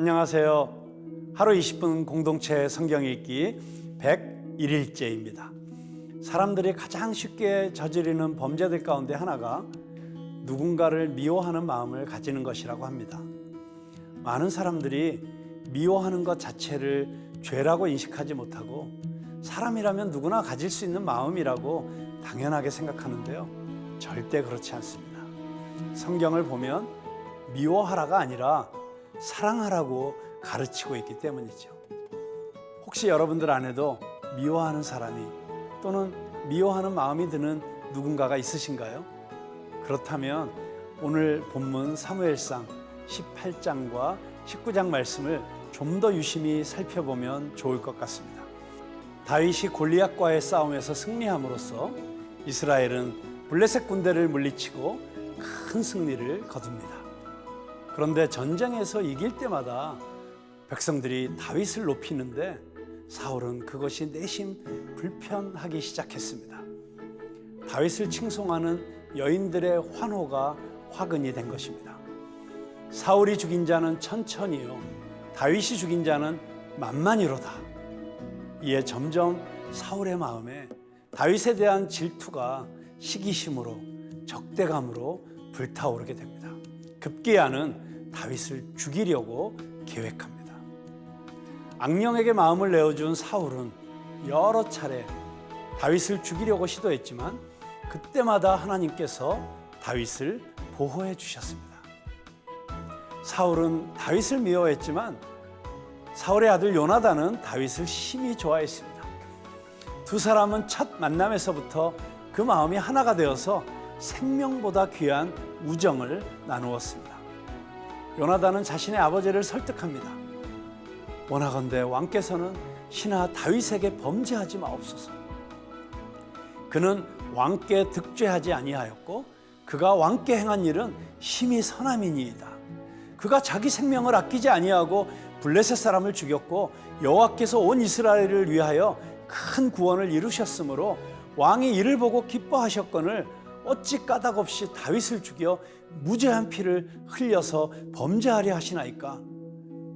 안녕하세요. 하루 20분 공동체 성경 읽기 101일째입니다. 사람들이 가장 쉽게 저지르는 범죄들 가운데 하나가 누군가를 미워하는 마음을 가지는 것이라고 합니다. 많은 사람들이 미워하는 것 자체를 죄라고 인식하지 못하고 사람이라면 누구나 가질 수 있는 마음이라고 당연하게 생각하는데요. 절대 그렇지 않습니다. 성경을 보면 미워하라가 아니라 사랑하라고 가르치고 있기 때문이죠. 혹시 여러분들 안에도 미워하는 사람이 또는 미워하는 마음이 드는 누군가가 있으신가요? 그렇다면 오늘 본문 사무엘상 18장과 19장 말씀을 좀 더 유심히 살펴보면 좋을 것 같습니다. 다윗이 골리앗과의 싸움에서 승리함으로써 이스라엘은 블레셋 군대를 물리치고 큰 승리를 거둡니다. 그런데 전쟁에서 이길 때마다 백성들이 다윗을 높이는데 사울은 그것이 내심 불편하기 시작했습니다. 다윗을 칭송하는 여인들의 환호가 화근이 된 것입니다. 사울이 죽인 자는 천천히요. 다윗이 죽인 자는 만만히로다. 이에 점점 사울의 마음에 다윗에 대한 질투가 시기심으로 적대감으로 불타오르게 됩니다. 급기야는 다윗을 죽이려고 계획합니다. 악령에게 마음을 내어준 사울은 여러 차례 다윗을 죽이려고 시도했지만 그때마다 하나님께서 다윗을 보호해 주셨습니다. 사울은 다윗을 미워했지만 사울의 아들 요나단은 다윗을 심히 좋아했습니다. 두 사람은 첫 만남에서부터 그 마음이 하나가 되어서 생명보다 귀한 우정을 나누었습니다. 요나단은 자신의 아버지를 설득합니다. 원하건대 왕께서는 신하 다윗에게 범죄하지 마옵소서. 그는 왕께 득죄하지 아니하였고 그가 왕께 행한 일은 심히 선함이니이다. 그가 자기 생명을 아끼지 아니하고 블레셋 사람을 죽였고 여호와께서 온 이스라엘을 위하여 큰 구원을 이루셨으므로 왕이 이를 보고 기뻐하셨거늘 어찌 까닭 없이 다윗을 죽여 무죄한 피를 흘려서 범죄하려 하시나이까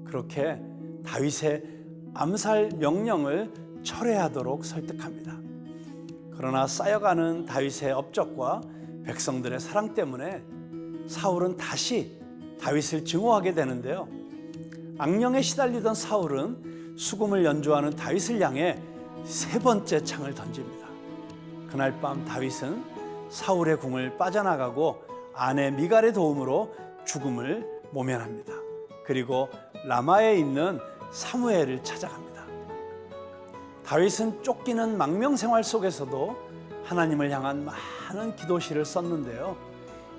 그렇게 다윗의 암살 명령을 철회하도록 설득합니다. 그러나 쌓여가는 다윗의 업적과 백성들의 사랑 때문에 사울은 다시 다윗을 증오하게 되는데요. 악령에 시달리던 사울은 수금을 연주하는 다윗을 향해 세 번째 창을 던집니다. 그날 밤 다윗은 사울의 궁을 빠져나가고 아내 미갈의 도움으로 죽음을 모면합니다. 그리고 라마에 있는 사무엘을 찾아갑니다. 다윗은 쫓기는 망명 생활 속에서도 하나님을 향한 많은 기도시를 썼는데요.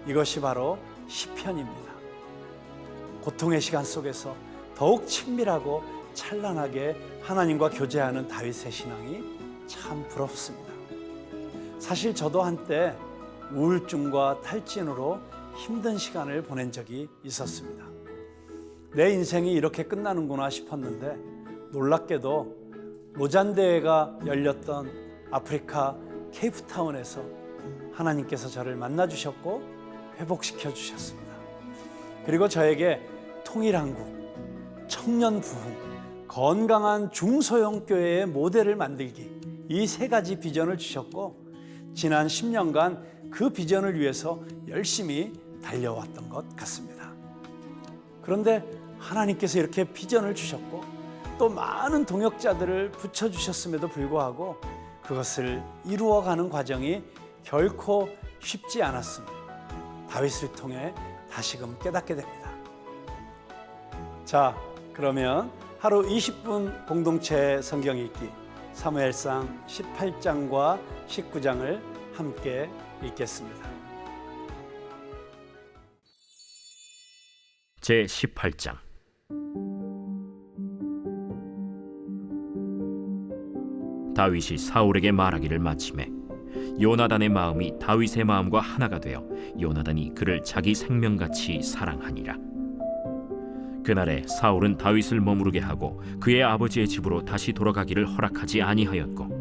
이것이 바로 시편입니다. 고통의 시간 속에서 더욱 친밀하고 찬란하게 하나님과 교제하는 다윗의 신앙이 참 부럽습니다. 사실 저도 한때 우울증과 탈진으로 힘든 시간을 보낸 적이 있었습니다. 내 인생이 이렇게 끝나는구나 싶었는데 놀랍게도 로잔대회가 열렸던 아프리카 케이프타운에서 하나님께서 저를 만나 주셨고 회복시켜 주셨습니다. 그리고 저에게 통일한국, 청년 부흥, 건강한 중소형 교회의 모델을 만들기 이 세 가지 비전을 주셨고 지난 10년간 그 비전을 위해서 열심히 달려왔던 것 같습니다. 그런데 하나님께서 이렇게 비전을 주셨고 또 많은 동역자들을 붙여주셨음에도 불구하고 그것을 이루어가는 과정이 결코 쉽지 않았음을 다윗을 통해 다시금 깨닫게 됩니다. 자, 그러면 하루 20분 공동체 성경 읽기 사무엘상 18장과 19장을 함께 읽겠습니다. 제 18장 다윗이 사울에게 말하기를 마침에 요나단의 마음이 다윗의 마음과 하나가 되어 요나단이 그를 자기 생명같이 사랑하니라 그날에 사울은 다윗을 머무르게 하고 그의 아버지의 집으로 다시 돌아가기를 허락하지 아니하였고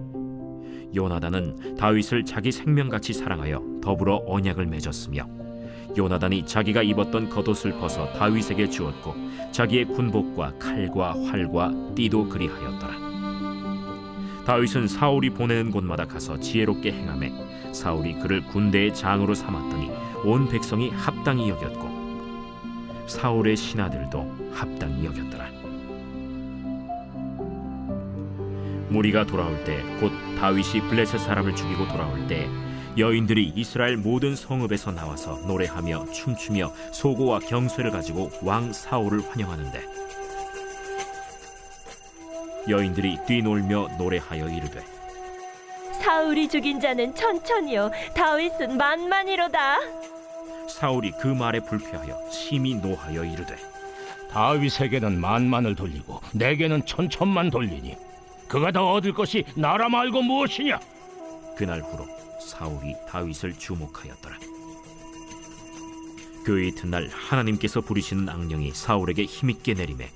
요나단은 다윗을 자기 생명같이 사랑하여 더불어 언약을 맺었으며 요나단이 자기가 입었던 겉옷을 벗어 다윗에게 주었고 자기의 군복과 칼과 활과 띠도 그리하였더라. 다윗은 사울이 보내는 곳마다 가서 지혜롭게 행하매 사울이 그를 군대의 장으로 삼았더니 온 백성이 합당히 여겼고 사울의 신하들도 합당히 여겼더라. 무리가 돌아올 때 곧 다윗이 블레셋 사람을 죽이고 돌아올 때 여인들이 이스라엘 모든 성읍에서 나와서 노래하며 춤추며 소고와 경쇠를 가지고 왕 사울을 환영하는데 여인들이 뛰놀며 노래하여 이르되 사울이 죽인 자는 천천히요. 다윗은 만만이로다. 사울이 그 말에 불쾌하여 심히 노하여 이르되 다윗에게는 만만을 돌리고 내게는 천천만 돌리니 그가 더 얻을 것이 나라 말고 무엇이냐? 그날 후로 사울이 다윗을 주목하였더라. 그 이튿날 하나님께서 부리시는 악령이 사울에게 힘있게 내림에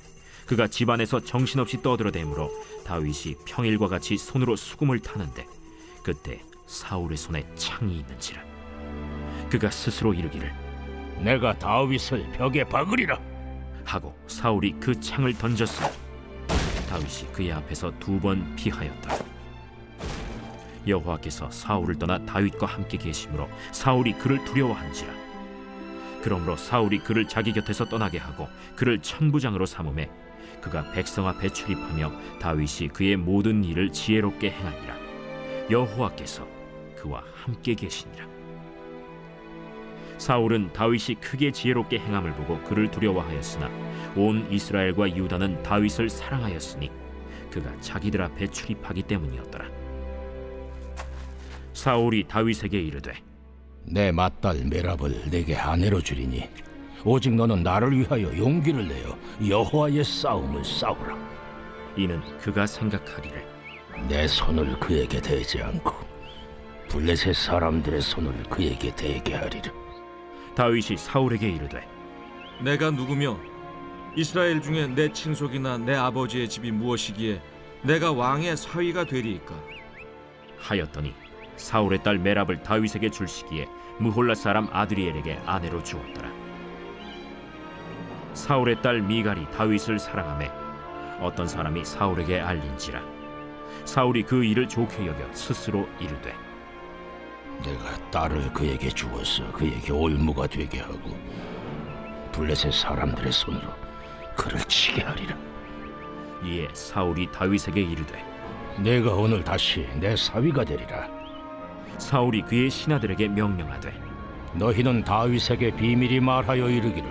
그가 집안에서 정신없이 떠들어대므로 다윗이 평일과 같이 손으로 수금을 타는데 그때 사울의 손에 창이 있는지라 그가 스스로 이르기를 내가 다윗을 벽에 박으리라. 하고 사울이 그 창을 던졌으니 다윗이 그의 앞에서 두 번 피하였다. 여호와께서 사울을 떠나 다윗과 함께 계심으로 사울이 그를 두려워한지라. 그러므로 사울이 그를 자기 곁에서 떠나게 하고 그를 천부장으로 삼음에 그가 백성 앞에 출입하며 다윗이 그의 모든 일을 지혜롭게 행하니라. 여호와께서 그와 함께 계시니라. 사울은 다윗이 크게 지혜롭게 행함을 보고 그를 두려워하였으나 온 이스라엘과 유다는 다윗을 사랑하였으니 그가 자기들 앞에 출입하기 때문이었더라. 사울이 다윗에게 이르되 내 맏딸 메랍을 내게 아내로 주리니 오직 너는 나를 위하여 용기를 내어 여호와의 싸움을 싸우라. 이는 그가 생각하기를 내 손을 그에게 대지 않고 블레셋 사람들의 손을 그에게 대게 하리라. 다윗이 사울에게 이르되 내가 누구며 이스라엘 중에 내 친속이나 내 아버지의 집이 무엇이기에 내가 왕의 사위가 되리이까 하였더니 사울의 딸 메랍을 다윗에게 줄 시기에 무홀라 사람 아드리엘에게 아내로 주었더라. 사울의 딸 미갈이 다윗을 사랑하매 어떤 사람이 사울에게 알린지라 사울이 그 일을 좋게 여겨 스스로 이르되 내가 딸을 그에게 주어서 그에게 올무가 되게 하고 블레셋 사람들의 손으로 그를 치게 하리라. 이에 사울이 다윗에게 이르되 내가 오늘 다시 내 사위가 되리라. 사울이 그의 신하들에게 명령하되 너희는 다윗에게 비밀이 말하여 이르기를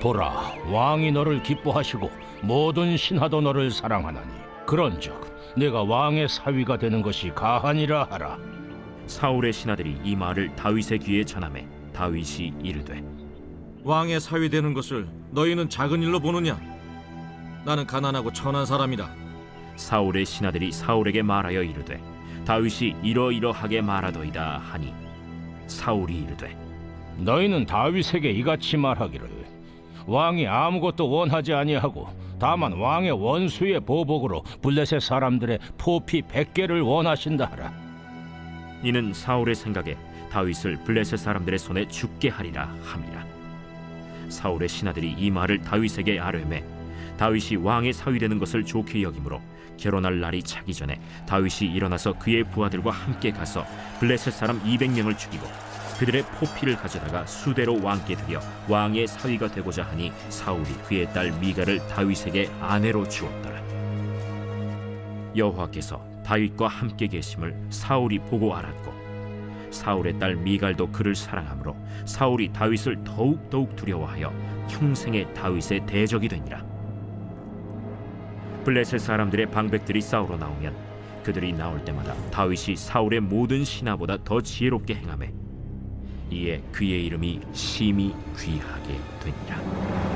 보라 왕이 너를 기뻐하시고 모든 신하도 너를 사랑하나니 그런즉 내가 왕의 사위가 되는 것이 가하니라 하라. 사울의 신하들이 이 말을 다윗의 귀에 전하매 다윗이 이르되 왕의 사위 되는 것을 너희는 작은 일로 보느냐 나는 가난하고 천한 사람이다 사울의 신하들이 사울에게 말하여 이르되 다윗이 이러이러하게 말하더이다 하니 사울이 이르되 너희는 다윗에게 이같이 말하기를 왕이 아무것도 원하지 아니하고 다만 왕의 원수의 보복으로 블레셋 사람들의 포피 백개를 원하신다 하라. 이는 사울의 생각에 다윗을 블레셋 사람들의 손에 죽게 하리라 함이라. 사울의 신하들이 이 말을 다윗에게 아뢰매 다윗이 왕의 사위 되는 것을 좋게 여기므로 결혼할 날이 차기 전에 다윗이 일어나서 그의 부하들과 함께 가서 블레셋 사람 200명을 죽이고 그들의 포피를 가져다가 수대로 왕께 드려 왕의 사위가 되고자 하니 사울이 그의 딸 미가를 다윗에게 아내로 주었더라. 여호와께서 다윗과 함께 계심을 사울이 보고 알았고 사울의 딸 미갈도 그를 사랑하므로 사울이 다윗을 더욱 더욱 두려워하여 평생의 다윗의 대적이 되니라. 블레셋 사람들의 방백들이 싸우러 나오면 그들이 나올 때마다 다윗이 사울의 모든 신하보다 더 지혜롭게 행하매 이에 그의 이름이 심히 귀하게 되니라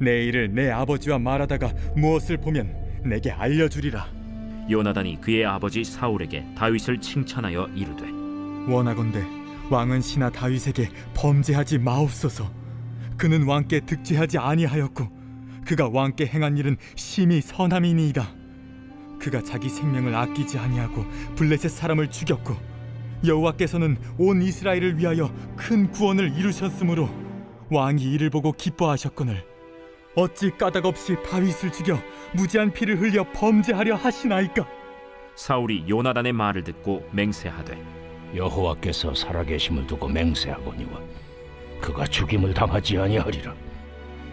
내 일을 내 아버지와 말하다가 무엇을 보면 내게 알려주리라. 요나단이 그의 아버지 사울에게 다윗을 칭찬하여 이르되 원하건대 왕은 신하 다윗에게 범죄하지 마옵소서. 그는 왕께 득죄하지 아니하였고 그가 왕께 행한 일은 심히 선함이니이다. 그가 자기 생명을 아끼지 아니하고 블레셋 사람을 죽였고 여호와께서는 온 이스라엘을 위하여 큰 구원을 이루셨으므로 왕이 이를 보고 기뻐하셨거늘 어찌 까닭없이 다윗을 죽여 무지한 피를 흘려 범죄하려 하시나이까? 사울이 요나단의 말을 듣고 맹세하되 여호와께서 살아계심을 두고 맹세하거니와 그가 죽임을 당하지 아니하리라.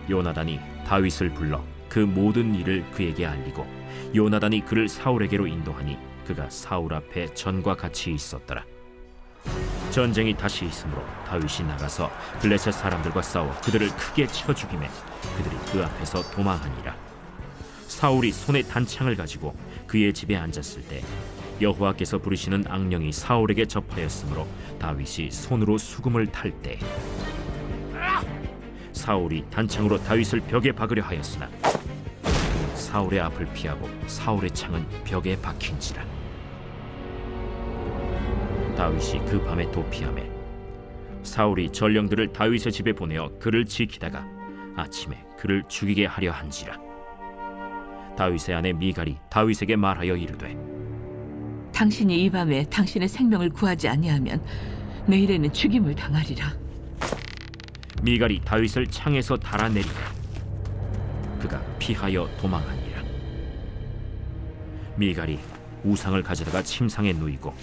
요나단이 다윗을 불러 그 모든 일을 그에게 알리고 요나단이 그를 사울에게로 인도하니 그가 사울 앞에 전과 같이 있었더라. 전쟁이 다시 있으므로 다윗이 나가서 블레셋 사람들과 싸워 그들을 크게 쳐 죽이매 그들이 그 앞에서 도망하니라. 사울이 손에 단창을 가지고 그의 집에 앉았을 때 여호와께서 부르시는 악령이 사울에게 접하였으므로 다윗이 손으로 수금을 탈 때 사울이 단창으로 다윗을 벽에 박으려 하였으나 사울의 앞을 피하고 사울의 창은 벽에 박힌지라 다윗이 그 밤에 도피하매 사울이 전령들을 다윗의 집에 보내어 그를 지키다가 아침에 그를 죽이게 하려 한지라 다윗의 아내 미갈이 다윗에게 말하여 이르되 당신이 이 밤에 당신의 생명을 구하지 아니하면 내일에는 죽임을 당하리라. 미갈이 다윗을 창에서 달아내리고 그가 피하여 도망하니라 미갈이 우상을 가져다가 침상에 누이고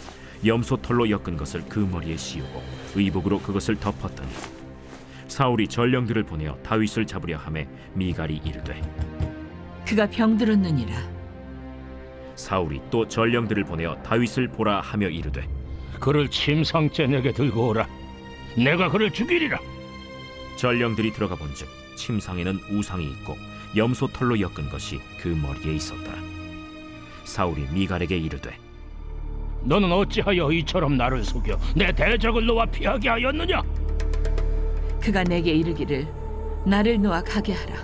염소 털로 엮은 것을 그 머리에 씌우고 의복으로 그것을 덮었더니 사울이 전령들을 보내어 다윗을 잡으려 함에 미갈이 이르되 그가 병들었느니라. 사울이 또 전령들을 보내어 다윗을 보라 하며 이르되 그를 침상째 내게 들고 오라. 내가 그를 죽이리라. 전령들이 들어가 본즉 침상에는 우상이 있고 염소 털로 엮은 것이 그 머리에 있었더라 사울이 미갈에게 이르되 너는 어찌하여 이처럼 나를 속여 내 대적을 놓아 피하게 하였느냐? 그가 내게 이르기를 나를 놓아 가게 하라.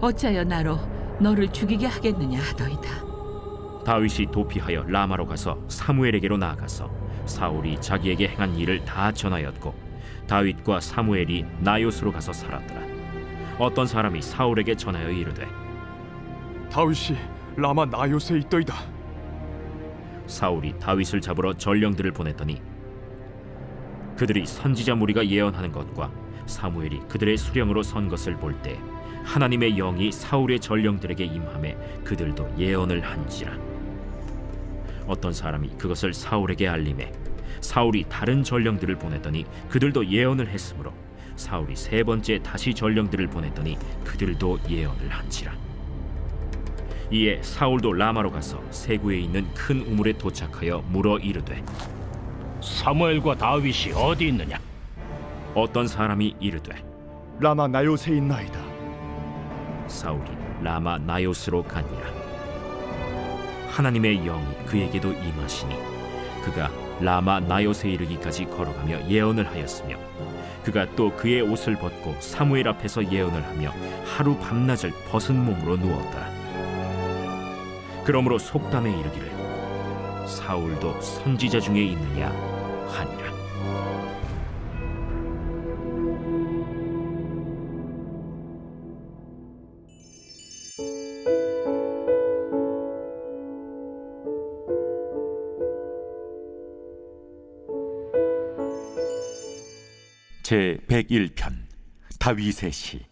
어찌하여 나로 너를 죽이게 하겠느냐 하더이다. 다윗이 도피하여 라마로 가서 사무엘에게로 나아가서 사울이 자기에게 행한 일을 다 전하였고 다윗과 사무엘이 나요스로 가서 살았더라. 어떤 사람이 사울에게 전하여 이르되 다윗이 라마 나요스에 있더이다. 사울이 다윗을 잡으러 전령들을 보냈더니 그들이 선지자 무리가 예언하는 것과 사무엘이 그들의 수령으로 선 것을 볼 때 하나님의 영이 사울의 전령들에게 임함에 그들도 예언을 한지라. 어떤 사람이 그것을 사울에게 알림해 사울이 다른 전령들을 보냈더니 그들도 예언을 했으므로 사울이 세 번째 다시 전령들을 보냈더니 그들도 예언을 한지라 이에 사울도 라마로 가서 세구에 있는 큰 우물에 도착하여 물어 이르되 사무엘과 다윗이 어디 있느냐? 어떤 사람이 이르되 라마 나요스에 있나이다. 사울이 라마 나요스로 가니라 하나님의 영이 그에게도 임하시니 그가 라마 나요스에 이르기까지 걸어가며 예언을 하였으며 그가 또 그의 옷을 벗고 사무엘 앞에서 예언을 하며 하루 밤낮을 벗은 몸으로 누웠더라 그러므로 속담에 이르기를 사울도 선지자 중에 있느냐 하니라. 제 101편 다윗의 시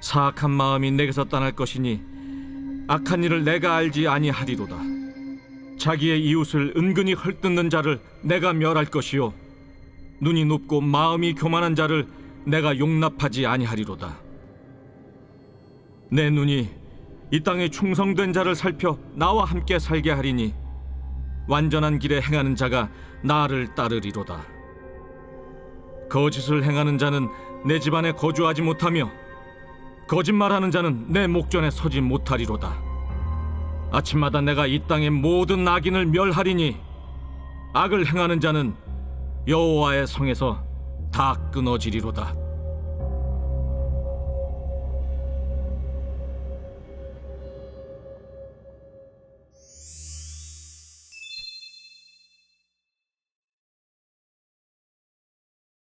사악한 마음이 내게서 떠날 것이니 악한 일을 내가 알지 아니하리로다. 자기의 이웃을 은근히 헐뜯는 자를 내가 멸할 것이요 눈이 높고 마음이 교만한 자를 내가 용납하지 아니하리로다. 내 눈이 이 땅에 충성된 자를 살펴 나와 함께 살게 하리니 완전한 길에 행하는 자가 나를 따르리로다. 거짓을 행하는 자는 내 집안에 거주하지 못하며 거짓말하는 자는 내 목전에 서지 못하리로다. 아침마다 내가 이 땅의 모든 악인을 멸하리니 악을 행하는 자는 여호와의 성에서 다 끊어지리로다.